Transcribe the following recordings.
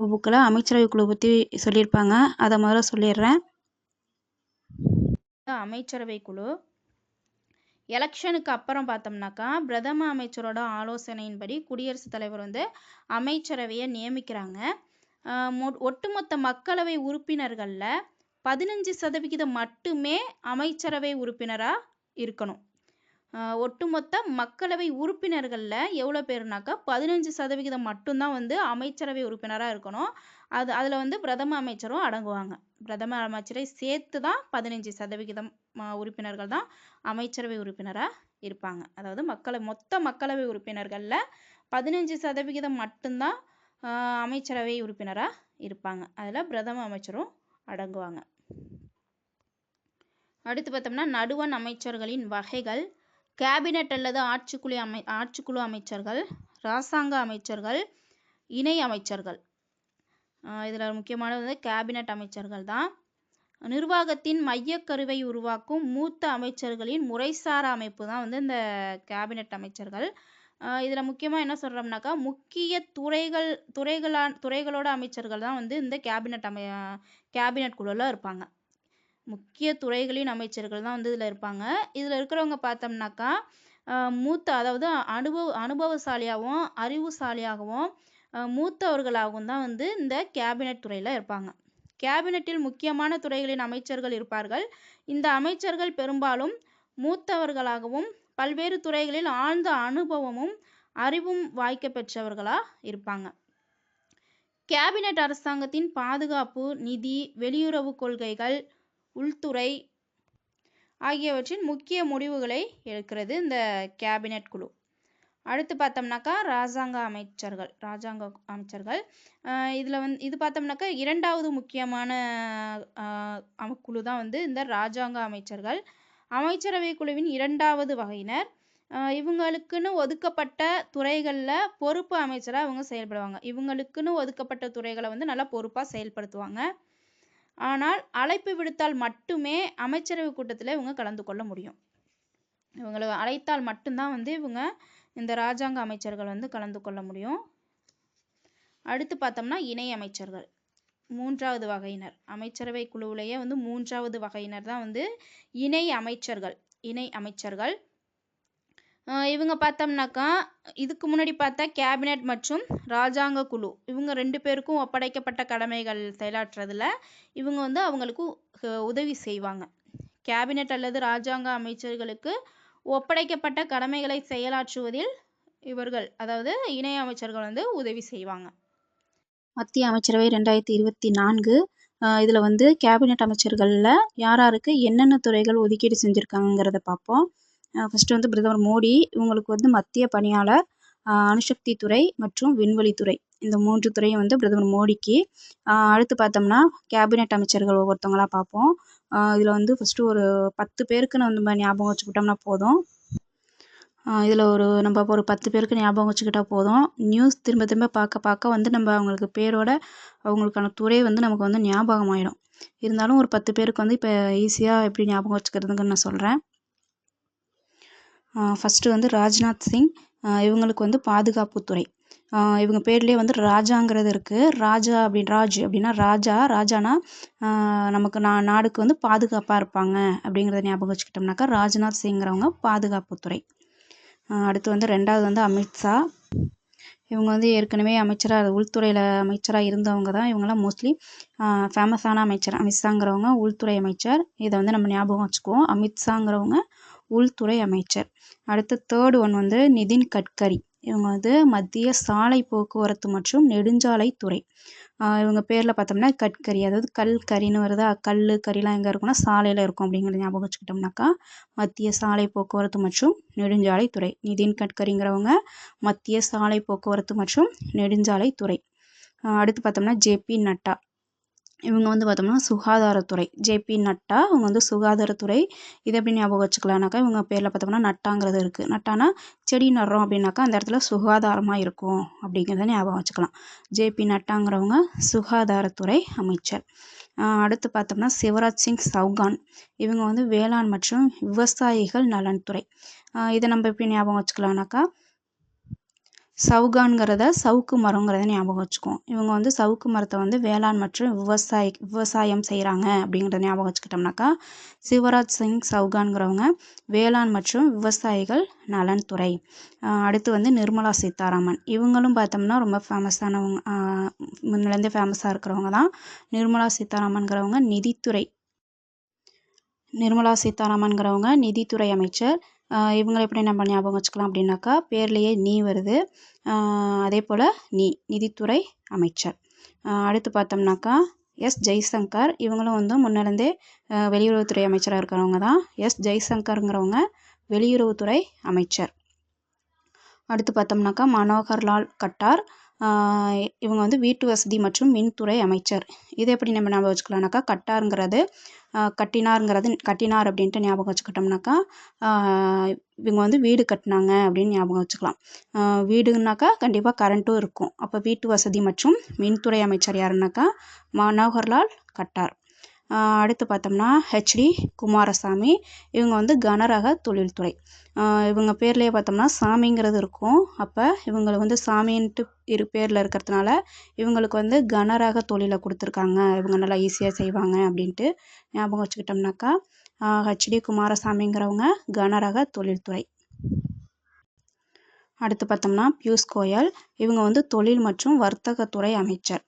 புக்கில் அமைச்சரவை குழு பற்றி சொல்லியிருப்பாங்க. அதை முதல்ல சொல்லிடுறேன். அமைச்சரவை குழு எலெக்ஷனுக்கு அப்புறம் பார்த்தோம்னாக்கா பிரதம அமைச்சரோட ஆலோசனையின்படி குடியரசுத் தலைவர் வந்து அமைச்சரவையை நியமிக்கிறாங்க. ஒட்டுமொத்த மக்களவை உறுப்பினர்களில் பதினஞ்சு சதவிகிதம் மட்டுமே அமைச்சரவை உறுப்பினராக இருக்கணும். ஒட்டுமொத்த மக்களவை உறுப்பினர்களில் எவ்வளோ பேருனாக்கா பதினஞ்சு சதவிகிதம் மட்டும்தான் வந்து அமைச்சரவை உறுப்பினராக இருக்கணும். அது அதில் வந்து பிரதம அமைச்சரும் அடங்குவாங்க. பிரதம அமைச்சரை சேர்த்து தான் பதினஞ்சு சதவிகிதம் உறுப்பினர்கள் தான் அமைச்சரவை உறுப்பினராக இருப்பாங்க. அதாவது மக்களை மொத்த மக்களவை உறுப்பினர்களில் பதினஞ்சு சதவிகிதம் மட்டும்தான் அமைச்சரவை உறுப்பினராக இருப்பாங்க. அதில் பிரதம அமைச்சரும் அடங்குவாங்க. அடுத்து பார்த்தோம்னா நடுவண் அமைச்சர்களின் வகைகள் கேபினட் அல்லது ஆட்சிக்குழு அமை ஆட்சிக்குழு அமைச்சர்கள் இராசாங்க அமைச்சர்கள் இணை அமைச்சர்கள். இதில் முக்கியமானது வந்து கேபினட் அமைச்சர்கள் தான். நிர்வாகத்தின் மையக்கருவை உருவாக்கும் மூத்த அமைச்சர்களின் முறைசார அமைப்பு தான் வந்து இந்த கேபினட் அமைச்சர்கள். இதில் முக்கியமாக என்ன சொல்கிறோம்னாக்கா முக்கிய துறைகள் துறைகளான் துறைகளோட அமைச்சர்கள் தான் வந்து இந்த கேபினட் அமை கேபினட் குழுவில் இருப்பாங்க. முக்கிய துறைகளின் அமைச்சர்கள் தான் வந்து இதில் இருப்பாங்க. இதில் இருக்கிறவங்க பார்த்தோம்னாக்கா மூத்த அதாவது அனுபவ அனுபவசாலியாகவும் அறிவுசாலியாகவும் மூத்தவர்களாகவும் தான் வந்து இந்த கேபினட் துறையில் இருப்பாங்க. கேபினட்டில் முக்கியமான துறைகளின் அமைச்சர்கள் இருப்பார்கள். இந்த அமைச்சர்கள் பெரும்பாலும் மூத்தவர்களாகவும் பல்வேறு துறைகளில் ஆழ்ந்த அனுபவமும் அறிவும் வாய்க்க பெற்றவர்களாக இருப்பாங்க. கேபினட் அரசாங்கத்தின் பாதுகாப்பு நிதி வெளியுறவு கொள்கைகள் உள்துறை ஆகியவற்றின் முக்கிய முடிவுகளை எடுக்கிறது இந்த கேபினட் குழு. அடுத்து பார்த்தோம்னாக்கா ராஜாங்க அமைச்சர்கள் ராஜாங்க அமைச்சர்கள். இதில் வந்து இது பார்த்தோம்னாக்கா இரண்டாவது முக்கியமான குழு தான் வந்து இந்த ராஜாங்க அமைச்சர்கள். அமைச்சரவை குழுவின் இரண்டாவது வகையினர். இவங்களுக்குன்னு ஒதுக்கப்பட்ட துறைகளில் பொறுப்பு அமைச்சராக அவங்க செயல்படுவாங்க. இவங்களுக்குன்னு ஒதுக்கப்பட்ட துறைகளை வந்து நல்லா பொறுப்பாக செயல்படுத்துவாங்க. ஆனால் அழைப்பு விடுத்தால் மட்டுமே அமைச்சரவை கூட்டத்தில் இவங்க கலந்து கொள்ள முடியும். இவங்களை அழைத்தால் மட்டும்தான் வந்து இவங்க இந்த ராஜாங்க அமைச்சர்கள் வந்து கலந்து கொள்ள முடியும். அடுத்து பார்த்தோம்னா இணை அமைச்சர்கள். மூன்றாவது வகையினர். அமைச்சரவை குழுவிலேயே வந்து மூன்றாவது வகையினர் தான் வந்து இணை அமைச்சர்கள். இணை அமைச்சர்கள். இவங்க பார்த்தோம்னாக்கா இதுக்கு முன்னாடி பார்த்தா கேபினட் மற்றும் ராஜாங்க குழு. இவங்க ரெண்டு பேருக்கும் ஒப்படைக்கப்பட்ட கடமைகள் செயலாற்றுறதுல இவங்க வந்து அவங்களுக்கு உதவி செய்வாங்க. கேபினட் அல்லது ராஜாங்க அமைச்சர்களுக்கு ஒப்படைக்கப்பட்ட கடமைகளை செயலாற்றுவதில் இவர்கள் அதாவது இணை அமைச்சர்கள் வந்து உதவி செய்வாங்க. மத்திய அமைச்சரவை ரெண்டாயிரத்தி இருபத்தி நான்கு இதில் வந்து கேபினட் அமைச்சர்களில் யார் யாருக்கு என்னென்ன துறைகள் ஒதுக்கீடு செஞ்சுருக்காங்கிறத பார்ப்போம். ஃபஸ்ட்டு வந்து பிரதமர் மோடி இவங்களுக்கு வந்து மத்திய பணியாளர் அணுசக்தி துறை மற்றும் விண்வெளித்துறை இந்த மூன்று துறையும் வந்து பிரதமர் மோடிக்கு அடுத்து பார்த்தோம்னா கேபினட் அமைச்சர்கள் ஒவ்வொருத்தவங்களா பார்ப்போம். இதில் வந்து ஃபஸ்ட்டு ஒரு பத்து பேருக்கு நம்ம ஞாபகம் வச்சுக்கிட்டோம்னா போதும். இதில் ஒரு நம்ம ஒரு பத்து பேருக்கு ஞாபகம் வச்சுக்கிட்டால் போதும். நியூஸ் திரும்ப திரும்ப பார்க்க பார்க்க வந்து நம்ம அவங்களுக்கு பேரோட அவங்களுக்கான துறை வந்து நமக்கு வந்து ஞாபகம் ஆகிடும் இருந்தாலும் ஒரு பத்து பேருக்கு வந்து இப்போ ஈஸியாக எப்படி ஞாபகம் வச்சுக்கிறதுங்கன்னு நான் சொல்கிறேன் ஃபஸ்ட்டு வந்து ராஜ்நாத் சிங். இவங்களுக்கு வந்து பாதுகாப்புத்துறை இவங்க பேர்லேயே வந்து ராஜாங்கிறது இருக்குது ராஜா அப்படின் ராஜ் அப்படின்னா ராஜா ராஜானா நமக்கு நா நாடுக்கு வந்து பாதுகாப்பாக இருப்பாங்க அப்படிங்கிறத ஞாபகம் வச்சுக்கிட்டோம்னாக்கா ராஜ்நாத் சிங்கிறவங்க பாதுகாப்புத்துறை அடுத்து வந்து ரெண்டாவது வந்து அமித்ஷா இவங்க வந்து ஏற்கனவே அமைச்சராக உள்துறையில் அமைச்சராக இருந்தவங்க தான். இவங்கெல்லாம் மோஸ்ட்லி ஃபேமஸான அமைச்சர். அமித்ஷாங்கிறவங்க உள்துறை அமைச்சர். இதை வந்து நம்ம ஞாபகம் வச்சுக்குவோம். அமித்ஷாங்கிறவங்க உள்துறை அமைச்சர். அடுத்து தேர்டு ஒன் வந்து நிதின் கட்கரி. இவங்க வந்து மத்திய சாலை போக்குவரத்து மற்றும் நெடுஞ்சாலைத்துறை. இவங்க பேரில் பார்த்தோம்னா கட்கரி. அதாவது கல் கரின்னு வருதா. கல் கரிலாம் எங்கே இருக்கும்னா சாலையில் இருக்கும் அப்படிங்கிறத ஞாபகம் வச்சுக்கிட்டோம்னாக்கா மத்திய சாலை போக்குவரத்து மற்றும் நெடுஞ்சாலைத்துறை. நிதின் கட்கரிங்கிறவங்க மத்திய சாலை போக்குவரத்து மற்றும் நெடுஞ்சாலைத்துறை. அடுத்து பார்த்தோம்னா ஜேபி நட்டா. இவங்க வந்து பார்த்தோம்னா சுகாதாரத்துறை ஜேபி நட்டா அவங்க வந்து சுகாதாரத்துறை இது எப்படி ஞாபகம் வச்சுக்கலாம்னாக்கா இவங்க பேரில் பார்த்தோம்னா நட்டாங்கிறது இருக்குது நட்டானா செடி நடுறோம் அப்படின்னாக்கா அந்த இடத்துல சுகாதாரமாக இருக்கும் அப்படிங்கிறத ஞாபகம் வச்சுக்கலாம். ஜேபி நட்டாங்கிறவங்க சுகாதாரத்துறை அமைச்சர். அடுத்து பார்த்தோம்னா சிவராஜ் சிங் சௌகான் இவங்க வந்து வேளாண் மற்றும் விவசாயிகள் நலன்துறை இதை நம்ம எப்படி ஞாபகம் வச்சுக்கலாம்னாக்கா சவுகான்கிறத சவுக்கு மரங்கிறத ஞாபகம் வச்சுக்குவோம் இவங்க வந்து சவுக்கு மரத்தை வந்து வேளாண் மற்றும் விவசாய விவசாயம் செய்கிறாங்க அப்படிங்கிறத ஞாபகம் வச்சுக்கிட்டோம்னாக்கா சிவராஜ் சிங் சவுகான்கிறவங்க வேளாண் மற்றும் விவசாயிகள் நலன்துறை அடுத்து வந்து நிர்மலா சீதாராமன். இவங்களும் பார்த்தோம்னா ரொம்ப ஃபேமஸானவங்க முன்னிலேருந்தே ஃபேமஸாக இருக்கிறவங்க தான். நிர்மலா சீதாராமன்கிறவங்க நிதித்துறை. நிர்மலா சீதாராமன்கிறவங்க நிதித்துறை அமைச்சர். இவங்களை எப்படி நம்ம ஞாபகம் வச்சுக்கலாம் அப்படின்னாக்கா பேர்லேயே நீ வருது. அதே போல் நீ நிதித்துறை அமைச்சர். அடுத்து பார்த்தோம்னாக்கா எஸ். ஜெய்சங்கர். இவங்களும் வந்து முன்னிருந்தே வெளியுறவுத்துறை அமைச்சராக இருக்கிறவங்க தான். எஸ். ஜெய்சங்கருங்கிறவங்க வெளியுறவுத்துறை அமைச்சர். அடுத்து பார்த்தோம்னாக்கா மனோகர்லால் கட்டார். இவங்க வந்து வீட்டு வசதி மற்றும் மின்துறை அமைச்சர். இதை எப்படி நம்ம ஞாபகம் வச்சுக்கலாம்னாக்கா கட்டாருங்கிறது கட்டினாருங்கிறது கட்டினார் அப்படின்ட்டு ஞாபகம் வச்சுக்கிட்டோம்னாக்கா இவங்க வந்து வீடு கட்டினாங்க அப்படின்னு ஞாபகம் வச்சுக்கலாம். வீடுனாக்கா கண்டிப்பாக கரண்ட்டும் இருக்கும். அப்போ வீட்டு வசதி மற்றும் மின்துறை அமைச்சர் யாருன்னாக்கா மனோகர்லால் கட்டார். அடுத்து பார்த்தோம்னா ஹெச்டி குமாரசாமி. இவங்க வந்து கனரக தொழில்துறை. இவங்க பேர்லேயே பார்த்தோம்னா சாமிங்கிறது இருக்கும். அப்போ இவங்களை வந்து சாமின்ட்டு இரு பேரில் இருக்கிறதுனால இவங்களுக்கு வந்து கனரக தொழிலை கொடுத்துருக்காங்க. இவங்க நல்லா ஈஸியாக செய்வாங்க அப்படின்ட்டு ஞாபகம் வச்சுக்கிட்டோம்னாக்கா ஹெச்டி குமாரசாமிங்கிறவங்க கனரக தொழில்துறை. அடுத்து பார்த்தோம்னா பியூஷ் கோயல். இவங்க வந்து தொழில் மற்றும் வர்த்தகத்துறை அமைச்சர்.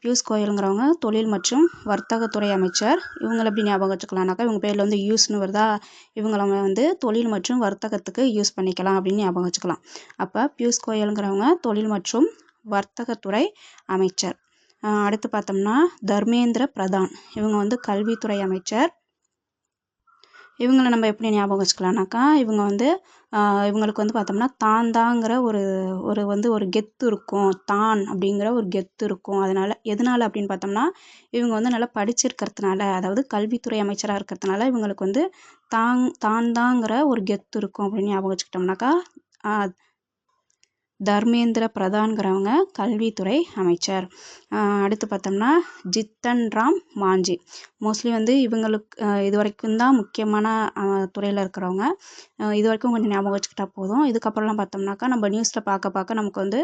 பியூஷ் கோயலுங்கிறவங்க தொழில் மற்றும் வர்த்தகத்துறை அமைச்சர். இவங்களை எப்படி ஞாபகம் வச்சுக்கலாம்னாக்கா இவங்க பேரில் வந்து யூஸ்னு வருதா இவங்கள வந்து தொழில் மற்றும் வர்த்தகத்துக்கு யூஸ் பண்ணிக்கலாம் அப்படின்னு ஞாபகம் வச்சுக்கலாம். அப்போ பியூஷ் கோயலுங்கிறவங்க தொழில் மற்றும் வர்த்தகத்துறை அமைச்சர். அடுத்து பார்த்தோம்னா தர்மேந்திர பிரதான். இவங்க வந்து கல்வித்துறை அமைச்சர். இவங்கள நம்ம எப்படி ஞாபகம் வச்சுக்கலாம்னாக்கா இவங்க வந்து இவங்களுக்கு வந்து பார்த்தோம்னா தான் தாங்கிற ஒரு ஒரு வந்து ஒரு கெத்து இருக்கும். தான் அப்படிங்கிற ஒரு கெத்து இருக்கும். அதனால் எதனால் அப்படின்னு பார்த்தோம்னா இவங்க வந்து நல்லா படிச்சிருக்கிறதுனால அதாவது கல்வித்துறை அமைச்சராக இருக்கிறதுனால இவங்களுக்கு வந்து தாங் தான் தாங்கிற ஒரு கெத்து இருக்கும் அப்படின்னு ஞாபகம் வச்சுக்கிட்டோம்னாக்கா தர்மேந்திர பிரதான்கிறவங்க கல்வித்துறை அமைச்சர். அடுத்து பார்த்தோம்னா ஜித்தன் ராம் மாஞ்சி. மோஸ்ட்லி வந்து இவங்களுக்கு இது வரைக்கும் தான் முக்கியமான துறையில் இருக்கிறவங்க. இது வரைக்கும் கொஞ்சம் ஞாபகம் வச்சுக்கிட்டா போதும். இதுக்கப்புறம்லாம் பார்த்தோம்னாக்கா நம்ம நியூஸில் பார்க்க பார்க்க நமக்கு வந்து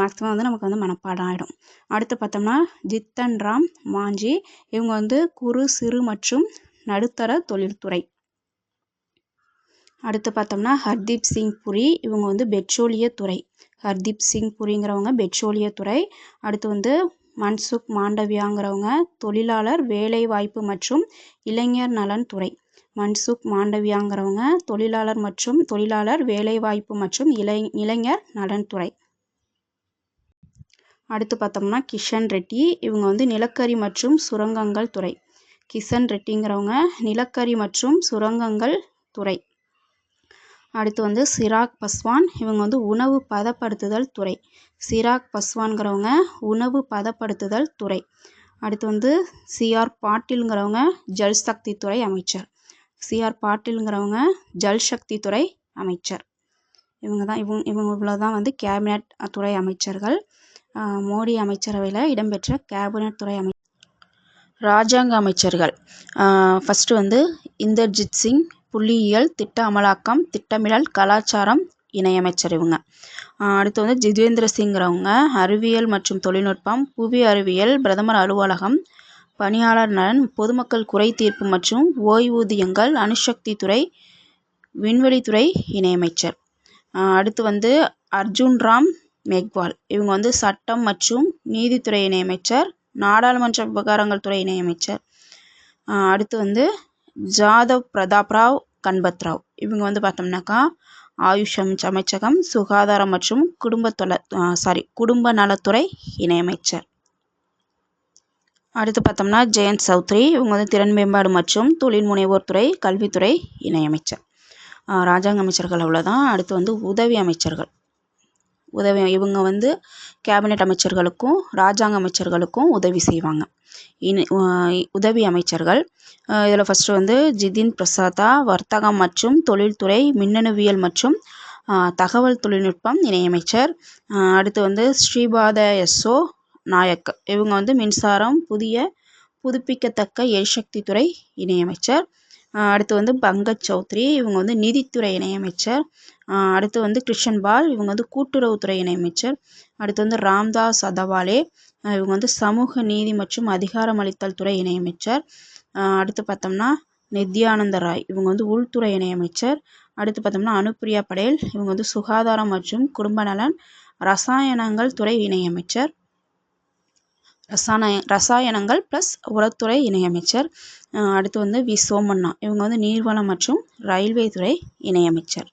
மேக்ஸிமம் வந்து நமக்கு வந்து மனப்பாடம் ஆகிடும் அடுத்து பார்த்தோம்னா ஜித்தன் ராம் மாஞ்சி. இவங்க வந்து குறு சிறு மற்றும் நடுத்தர தொழில்துறை. அடுத்து பார்த்தோம்னா ஹர்தீப் சிங் புரி இவங்க வந்து பெட்ரோலியத்துறை ஹர்தீப் சிங் புரிங்கிறவங்க பெட்ரோலியத்துறை அடுத்து வந்து மன்சுக் மாண்டவியாங்கிறவங்க தொழிலாளர் வேலைவாய்ப்பு மற்றும் இளைஞர் நலன் துறை. மன்சுக் மாண்டவியாங்கிறவங்க தொழிலாளர் மற்றும் தொழிலாளர் வேலைவாய்ப்பு மற்றும் இளை இளைஞர் நலன் துறை. அடுத்து பார்த்தோம்னா கிஷன் ரெட்டி இவங்க வந்து நிலக்கரி மற்றும் சுரங்கங்கள் துறை. கிஷன் ரெட்டிங்கிறவங்க நிலக்கரி மற்றும் சுரங்கங்கள் துறை. அடுத்து வந்து சிராக் பஸ்வான். இவங்க வந்து உணவு பதப்படுத்துதல் துறை. சிராக் பஸ்வான்கிறவங்க உணவு பதப்படுத்துதல் துறை. அடுத்து வந்து சிஆர் பாட்டீல்ங்கிறவங்க ஜல் சக்தி துறை அமைச்சர். சிஆர் பாட்டீல்ங்கிறவங்க ஜல்சக்தி துறை அமைச்சர். இவங்க தான் இவங்க இவங்க இவ்வளோ தான் வந்து கேபினட் துறை அமைச்சர்கள். மோடி அமைச்சரவையில் இடம்பெற்ற கேபினட் துறை அமை ராஜாங்க அமைச்சர்கள். ஃபஸ்ட்டு வந்து இந்தர்ஜித் சிங் புள்ளியியல் திட்ட அமலாக்கம் திட்டமிடல் கலாச்சாரம் இணையமைச்சர் இவங்க. அடுத்து வந்து ஜிதேந்திர சிங்கிறவங்க. அறிவியல் மற்றும் தொழில்நுட்பம் புவி அறிவியல் பிரதமர் அலுவலகம் பணியாளர் நலன் பொதுமக்கள் குறை தீர்ப்பு மற்றும் ஓய்வூதியங்கள் அணுசக்தி துறை விண்வெளித்துறை இணையமைச்சர். அடுத்து வந்து அர்ஜுன் ராம் மேக்வால். இவங்க வந்து சட்டம் மற்றும் நீதித்துறை இணையமைச்சர் நாடாளுமன்ற விவகாரங்கள் துறை இணையமைச்சர். அடுத்து வந்து ஜாதவ் பிரதாப் ராவ் கன்பத் ராவ் இவங்க வந்து பார்த்தோம்னாக்கா ஆயுஷ் அமைச்சகம் சுகாதாரம் மற்றும் குடும்பத்தொல சாரி குடும்ப நலத்துறை இணையமைச்சர். அடுத்து பார்த்தோம்னா ஜெயந்த் சௌத்ரி. இவங்க வந்து திறன் மேம்பாடு மற்றும் தொழில் முனைவோர் துறை கல்வித்துறை இணையமைச்சர். ராஜாங்க அமைச்சர்கள் அவ்வளோதான் அடுத்து வந்து உதவி அமைச்சர்கள். உதவி இவங்க வந்து கேபினெட் அமைச்சர்களுக்கும் ராஜாங்க அமைச்சர்களுக்கும் உதவி செய்வாங்க. இனி உதவி அமைச்சர்கள் இதில் ஃபஸ்ட்டு வந்து ஜிதின் பிரசாதா வர்த்தகம் மற்றும் தொழில்துறை மின்னணுவியல் மற்றும் தகவல் தொழில்நுட்பம் இணையமைச்சர் அடுத்து வந்து ஸ்ரீபாத எஸ்ஓ நாயக். இவங்க வந்து மின்சாரம் புதிய புதுப்பிக்கத்தக்க எரிசக்தி துறை இணையமைச்சர். அடுத்து வந்து பங்கஜ் சௌத்ரி இவங்க வந்து நிதித்துறை இணையமைச்சர். அடுத்து வந்து கிருஷன் பால் இவங்க வந்து கூட்டுறவுத்துறை இணையமைச்சர். அடுத்து வந்து ராம்தாஸ் அதவாலே இவங்க வந்து சமூக நீதி மற்றும் அதிகாரமளித்தல் துறை இணையமைச்சர். அடுத்து பார்த்தோம்னா நித்யானந்த ராய் இவங்க வந்து உள்துறை இணையமைச்சர். அடுத்து பார்த்தோம்னா அனுப்பிரியா படேல் இவங்க வந்து சுகாதாரம் மற்றும் குடும்ப நலன் ரசாயனங்கள் துறை இணையமைச்சர். ரசாயன ரசாயனங்கள் ப்ளஸ் உரத்துறை இணையமைச்சர் அடுத்து வந்து வி. சோமண்ணா. இவங்க வந்து நீர்வளம் மற்றும் ரயில்வே துறை இணையமைச்சர்.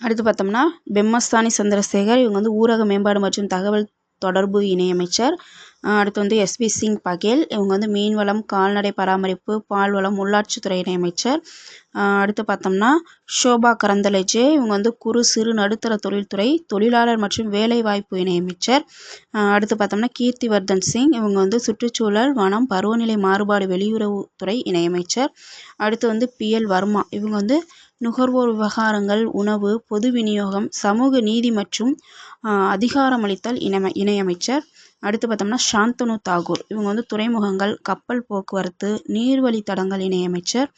அடுத்து பார்த்தோம்னா பெம்மஸ்தானி சந்திரசேகர் இவங்க வந்து ஊரக மேம்பாடு மற்றும் தகவல் தொடர்பு இணையமைச்சர். அடுத்து வந்து எஸ்பி சிங் பகேல். இவங்க வந்து மீன்வளம் கால்நடை பராமரிப்பு பால்வளம் உள்ளாட்சித்துறை இணையமைச்சர். அடுத்து பார்த்தோம்னா ஷோபா கரந்தலேஜே இவங்க வந்து குறு சிறு நடுத்தர தொழில்துறை தொழிலாளர் மற்றும் வேலைவாய்ப்பு இணையமைச்சர். அடுத்து பார்த்தோம்னா கீர்த்திவர்தன் சிங். இவங்க வந்து சுற்றுச்சூழல் வனம் பருவநிலை மாறுபாடு வெளியுறவுத்துறை இணையமைச்சர். அடுத்து வந்து பி எல் வர்மா. இவங்க வந்து நுகர்வோர் விவகாரங்கள் உணவு பொது விநியோகம் சமூக நீதி மற்றும் அதிகாரமளித்தல் இணை இணையமைச்சர். அடுத்து பார்த்தோம்னா சாந்தனு தாகூர். இவங்க வந்து துறைமுகங்கள் கப்பல் போக்குவரத்து நீர்வழித்தடங்கள் இணையமைச்சர்.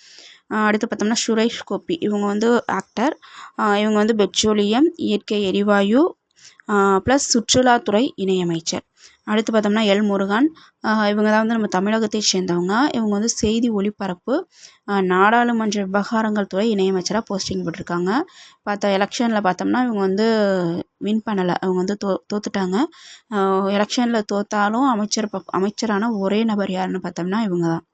அடுத்து பார்த்தோம்னா சுரேஷ் கோபி. இவங்க வந்து ஆக்டர் இவங்க வந்து பெட்ரோலியம் இயற்கை எரிவாயு ப்ளஸ் சுற்றுலாத்துறை இணையமைச்சர். அடுத்து பார்த்தோம்னா எல் முருகன். இவங்க தான் வந்து நம்ம தமிழகத்தை சேர்ந்தவங்க. இவங்க வந்து செய்தி ஒளிபரப்பு நாடாளுமன்ற விவகாரங்கள் துறை இணையமைச்சராக போஸ்டிங் போட்டிருக்காங்க. பார்த்தா எலெக்ஷனில் பார்த்தோம்னா இவங்க வந்து வின் பண்ணலை. அவங்க வந்து தோ தோத்துட்டாங்க. எலெக்ஷனில் தோத்தாலும் அமைச்சர் அமைச்சரான ஒரே நபர் யாருன்னு பார்த்தோம்னா இவங்க தான்.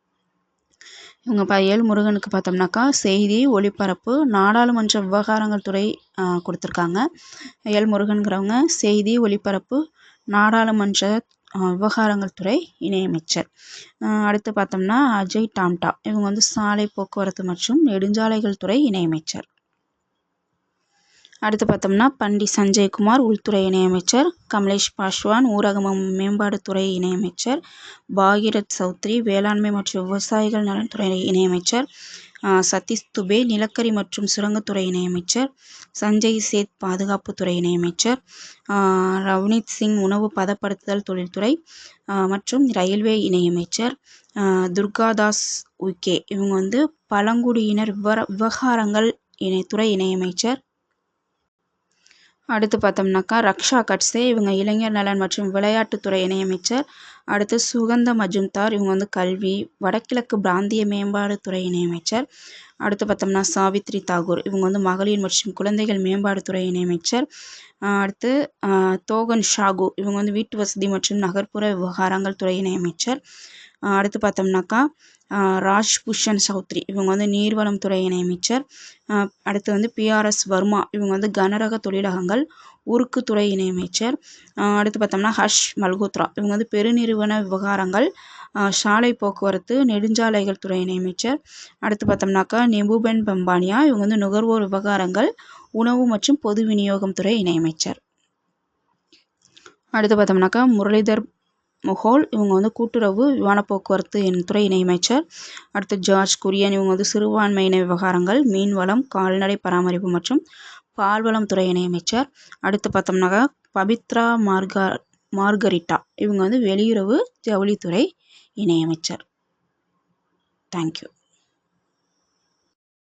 இவங்க ப ஏல் முருகனுக்கு பார்த்தோம்னாக்கா செய்தி ஒளிபரப்பு நாடாளுமன்ற விவகாரங்கள் துறை கொடுத்துருக்காங்க. எல் முருகனுங்கிறவங்க செய்தி ஒளிபரப்பு நாடாளுமன்ற விவகாரங்கள் துறை இணையமைச்சர். அடுத்து பார்த்தோம்னா அஜய் டாம்டா. இவங்க வந்து சாலை போக்குவரத்து மற்றும் நெடுஞ்சாலைகள் துறை இணையமைச்சர். அடுத்து பார்த்தோம்னா பண்டி சஞ்சய்குமார் உள்துறை இணையமைச்சர். கமலேஷ் பாஸ்வான் ஊரக மேம்பாடுத்துறை இணையமைச்சர். பாகிரத் சௌத்ரி வேளாண்மை மற்றும் விவசாயிகள் நலன்துறை இணையமைச்சர். சதீஷ் துபே நிலக்கரி மற்றும் சுரங்கத்துறை இணையமைச்சர் சஞ்சய் சேத் பாதுகாப்புத்துறை இணையமைச்சர் ரவ்னீத் சிங் உணவு பதப்படுத்துதல் தொழில்துறை மற்றும் ரயில்வே இணையமைச்சர் துர்காதாஸ் உய்கே. இவங்க வந்து பழங்குடியினர் விவர விவகாரங்கள் இணை துறை இணையமைச்சர் அடுத்து பார்த்தோம்னாக்கா ரக்ஷா கட்சே இவங்க இளைஞர் நலன் மற்றும் விளையாட்டுத்துறை இணையமைச்சர். அடுத்து சுகந்த மஜும்தார் இவங்க வந்து கல்வி வடகிழக்கு பிராந்திய மேம்பாடுத்துறை இணையமைச்சர். அடுத்து பார்த்தோம்னா சாவித்ரி தாகூர் இவங்க வந்து மகளிர் மற்றும் குழந்தைகள் மேம்பாடுத்துறை இணையமைச்சர். அடுத்து தோகன் ஷாகு. இவங்க வந்து வீட்டு வசதி மற்றும் நகர்ப்புற விவகாரங்கள் துறை இணையமைச்சர். அடுத்து பார்த்தோம்னாக்கா ராஜ் புஷன் சௌத்ரி. இவங்க வந்து நீர்வளம் துறை இணையமைச்சர். அடுத்து வந்து பிஆர்எஸ் வர்மா. இவங்க வந்து கனரக தொழிலகங்கள் உருக்கு துறை இணையமைச்சர். அடுத்து பார்த்தோம்னா ஹர்ஷ் மல்கோத்ரா. இவங்க வந்து பெருநிறுவன விவகாரங்கள் சாலை போக்குவரத்து நெடுஞ்சாலைகள் துறை இணையமைச்சர். அடுத்து பார்த்தோம்னாக்கா நெபுபென் பம்பானியா. இவங்க வந்து நுகர்வோர் விவகாரங்கள் உணவு மற்றும் பொது விநியோகம் துறை இணையமைச்சர். அடுத்து பார்த்தோம்னாக்கா முரளிதர் முகோல் இவங்க வந்து கூட்டுறவு விமான போக்குவரத்து துறை இணையமைச்சர். அடுத்து ஜார்ஜ் குரியன் இவங்க வந்து சிறுபான்மையின விவகாரங்கள் மீன்வளம் கால்நடை பராமரிப்பு மற்றும் பால்வளம் துறை இணையமைச்சர். அடுத்து பார்த்தோம்னாக்கா பபித்ரா மார்கா மார்கரிட்டா இவங்க வந்து வெளியுறவு ஜவுளித்துறை இணையமைச்சர். தேங்க்யூ